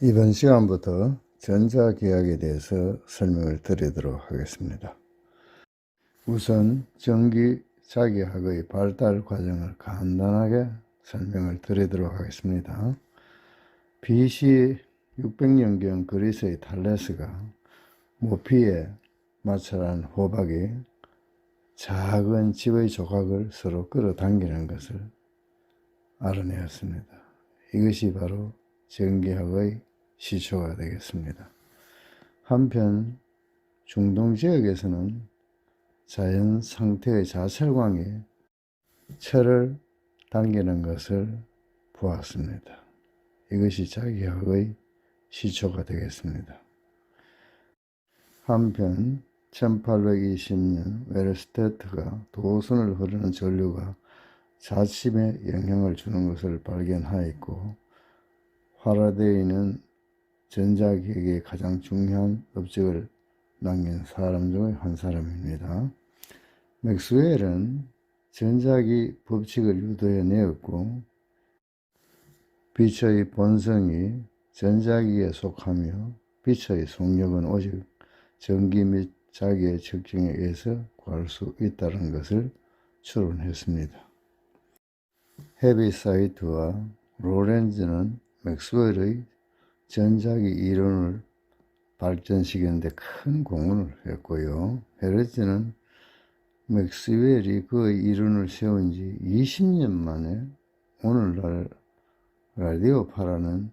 이번 시간부터 전자계약에 대해서 설명을 드리도록 하겠습니다. 우선 전기 자기학의 발달 과정을 간단하게 설명을 드리도록 하겠습니다. BC 600년경 그리스의 탈레스가 모피에 마찰한 호박이 작은 집의 조각을 서로 끌어당기는 것을 알아내었습니다. 이것이 바로 전기학의 시초가 되겠습니다. 한편 중동 지역에서는 자연 상태의 자철광이 철을 당기는 것을 보았습니다. 이것이 자기학의 시초가 되겠습니다. 한편 1820년 웨르스테트가 도선을 흐르는 전류가 자침에 영향을 주는 것을 발견하였고 파라데이는 전자기계의 가장 중요한 업적을 남긴 사람 중의 한 사람입니다. 맥스웰은 전자기 법칙을 유도해 내었고 빛의 본성이 전자기에 속하며 빛의 속력은 오직 전기 및 자기의 측정에 의해서 구할 수 있다는 것을 추론했습니다. 헤비사이트와 로렌즈는 맥스웰의 전자기 이론을 발전시키는데 큰 공헌을 했고요. 헤르츠는 맥스웰이 그의 이론을 세운 지 20년 만에 오늘날 라디오파라는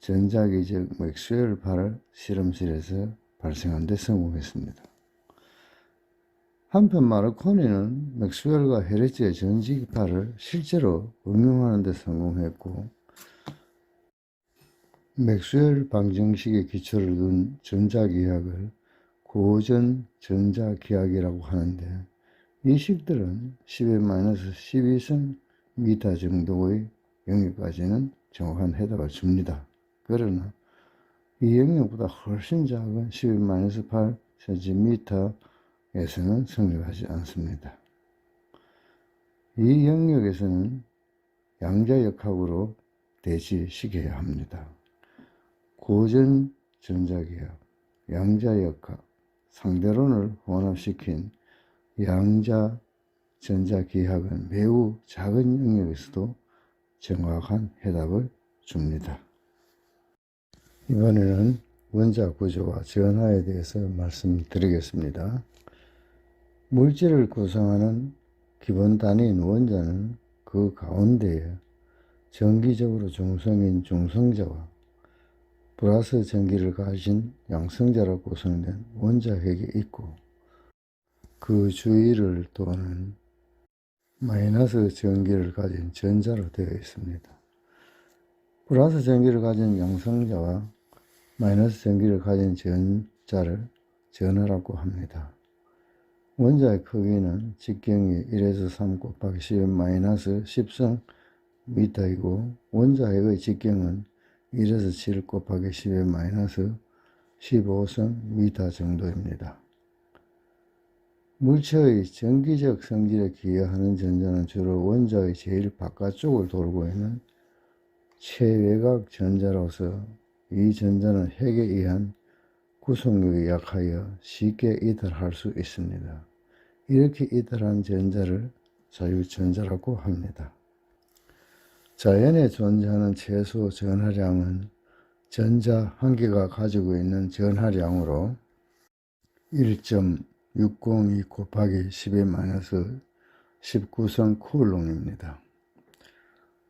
전자기적 맥스웰 파를 실험실에서 발생한 데 성공했습니다. 한편 마르코니는 맥스웰과 헤르츠의 전지기파를 실제로 응용하는 데 성공했고 맥스웰 방정식의 기초를 둔 전자기학을 고전 전자기학이라고 하는데 이 식들은 10의-12성 미터 정도의 영역까지는 정확한 해답을 줍니다. 그러나 이 영역보다 훨씬 작은 10-8cm에서는 성립하지 않습니다. 이 영역에서는 양자역학으로 대지시켜야 합니다. 고전 전자기학, 양자역학, 상대론을 혼합시킨 양자 전자기학은 매우 작은 영역에서도 정확한 해답을 줍니다. 이번에는 원자 구조와 전하에 대해서 말씀드리겠습니다. 물질을 구성하는 기본 단위인 원자는 그 가운데에 정기적으로 중성인 중성자와 플러스 전기를 가진 양성자로 구성된 원자핵이 있고 그 주위를 도는 마이너스 전기를 가진 전자로 되어 있습니다. 플러스 전기를 가진 양성자와 마이너스 전기를 가진 전자를 전하라고 합니다. 원자의 크기는 직경이 1에서 3 곱하기 10 마이너스 10성 미터이고 원자핵의 직경은 1에서 7 곱하기 10의 마이너스 15성 미터 정도입니다. 물체의 전기적 성질에 기여하는 전자는 주로 원자의 제일 바깥쪽을 돌고 있는 최외곽 전자로서 이 전자는 핵에 의한 구속력이 약하여 쉽게 이탈할 수 있습니다. 이렇게 이탈한 전자를 자유전자라고 합니다. 자연에 존재하는 최소 전하량은 전자 한 개가 가지고 있는 전하량으로 1.602 곱하기 10의 마이너스 19성 쿨롱입니다.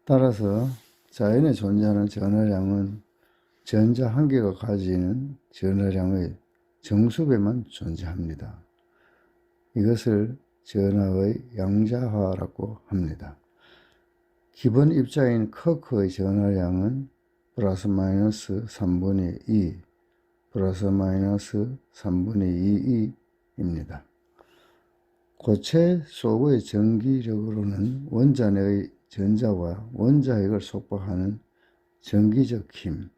따라서 자연에 존재하는 전하량은 전자 한 개가 가지는 전하량의 정수배만 존재합니다. 이것을 전하의 양자화라고 합니다. 기본 입자인 커크의 전하량은 플러스 마이너스 3분의 2, 플러스 마이너스 3분의 2입니다. 고체 속의 전기력으로는 원자 내의 전자와 원자핵을 속박하는 전기적 힘,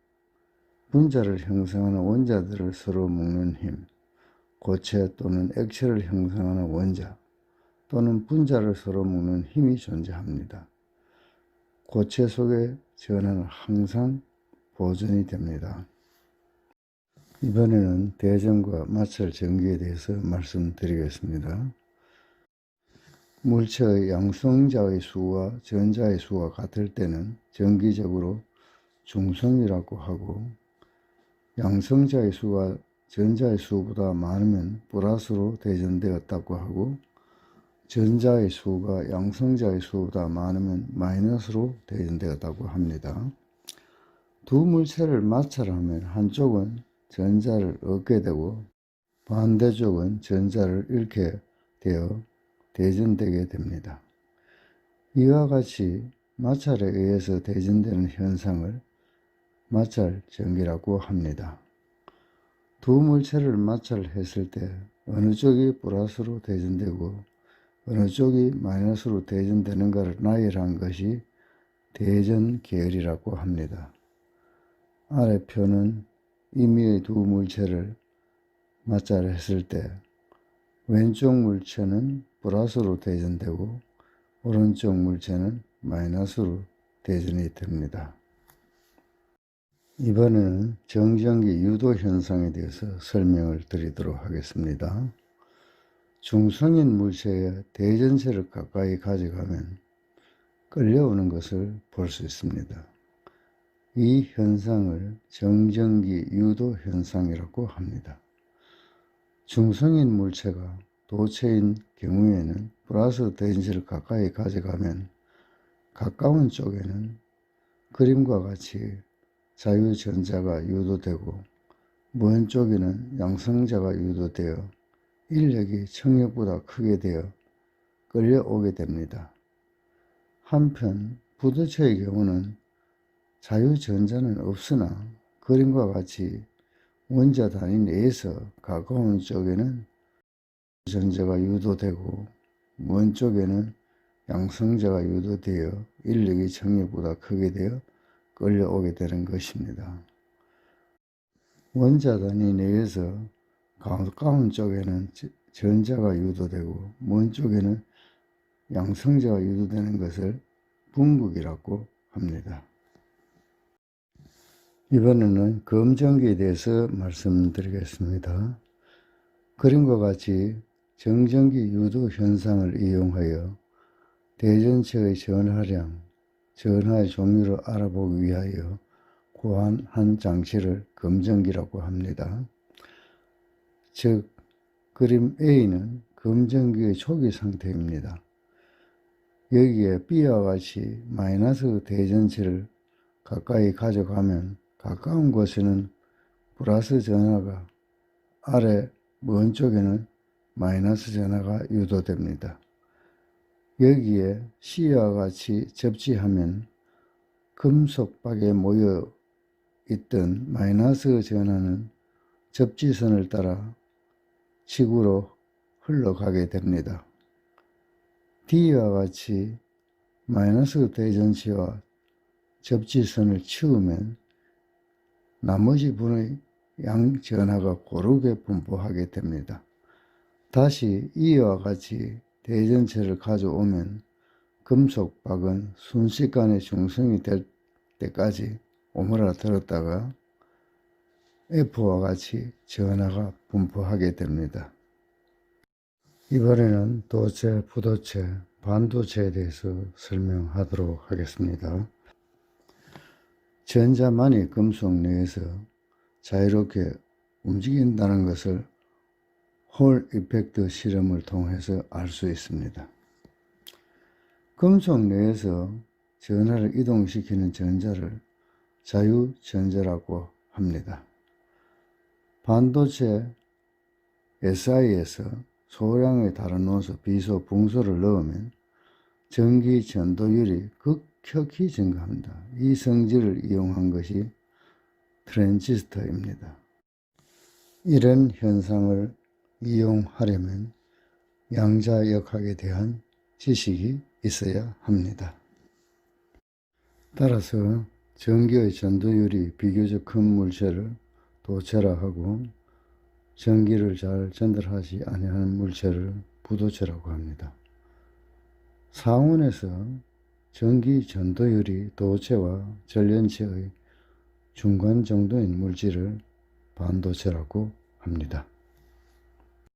분자를 형성하는 원자들을 서로 묶는 힘, 고체 또는 액체를 형성하는 원자 또는 분자를 서로 묶는 힘이 존재합니다. 고체 속의 전하는 항상 보존이 됩니다. 이번에는 대전과 마찰 전기에 대해서 말씀드리겠습니다. 물체의 양성자의 수와 전자의 수가 같을 때는 정기적으로 중성이라고 하고 양성자의 수가 전자의 수보다 많으면 플러스로 대전되었다고 하고 전자의 수가 양성자의 수보다 많으면 마이너스로 대전되었다고 합니다. 두 물체를 마찰하면 한쪽은 전자를 얻게 되고 반대쪽은 전자를 잃게 되어 대전되게 됩니다. 이와 같이 마찰에 의해서 대전되는 현상을 마찰 전기라고 합니다. 두 물체를 마찰했을 때 어느 쪽이 플러스로 대전되고 어느 쪽이 마이너스로 대전되는가를 나열한 것이 대전 계열이라고 합니다. 아래 표는 임의의 두 물체를 마찰했을 때 왼쪽 물체는 플러스로 대전되고 오른쪽 물체는 마이너스로 대전이 됩니다. 이번에는 정전기 유도 현상에 대해서 설명을 드리도록 하겠습니다. 중성인 물체의 대전체를 가까이 가져가면 끌려오는 것을 볼 수 있습니다. 이 현상을 정전기 유도 현상이라고 합니다. 중성인 물체가 도체인 경우에는 플러스 대전체를 가까이 가져가면 가까운 쪽에는 그림과 같이 자유전자가 유도되고 먼 쪽에는 양성자가 유도되어 인력이 청력보다 크게 되어 끌려오게 됩니다. 한편 부도체의 경우는 자유전자는 없으나 그림과 같이 원자 단위 내에서 가까운 쪽에는 전자가 유도되고 먼 쪽에는 양성자가 유도되어 인력이 청력보다 크게 되어 끌려오게 되는 것입니다. 원자 단위 내에서 가까운 쪽에는 전자가 유도되고 먼 쪽에는 양성자가 유도되는 것을 분극이라고 합니다. 이번에는 검정기에 대해서 말씀드리겠습니다. 그림과 같이 정전기 유도 현상을 이용하여 대전체의 전하량, 전하의 종류를 알아보기 위하여 고안한 장치를 검정기라고 합니다. 즉, 그림 A는 검정기의 초기 상태입니다. 여기에 B와 같이 마이너스 대전체를 가까이 가져가면 가까운 곳에는 플러스 전하가 아래 먼 쪽에는 마이너스 전하가 유도됩니다. 여기에 C와 같이 접지하면 금속박에 모여 있던 마이너스 전하는 접지선을 따라 지구로 흘러가게 됩니다. D와 같이 마이너스 대전치와 접지선을 치우면 나머지 분의 양전하가 고르게 분포하게 됩니다. 다시 이와 같이 대전체를 가져오면 금속박은 순식간에 중성이 될 때까지 오므라들었다가 F와 같이 전하가 분포하게 됩니다. 이번에는 도체, 부도체, 반도체에 대해서 설명하도록 하겠습니다. 전자만이 금속 내에서 자유롭게 움직인다는 것을 홀 이펙트 실험을 통해서 알 수 있습니다. 금속 내에서 전하를 이동시키는 전자를 자유전자라고 합니다. 반도체 SI에서 소량의 다른 원소, 비소, 붕소를 넣으면 전기 전도율이 급격히 증가합니다. 이 성질을 이용한 것이 트랜지스터입니다. 이런 현상을 이용하려면 양자역학에 대한 지식이 있어야 합니다. 따라서 전기의 전도율이 비교적 큰 물체를 도체라 하고 전기를 잘 전달하지 아니하는 물체를 부도체라고 합니다. 상온에서 전기 전도율이 도체와 전len체의 중간 정도인 물질을 반도체라고 합니다.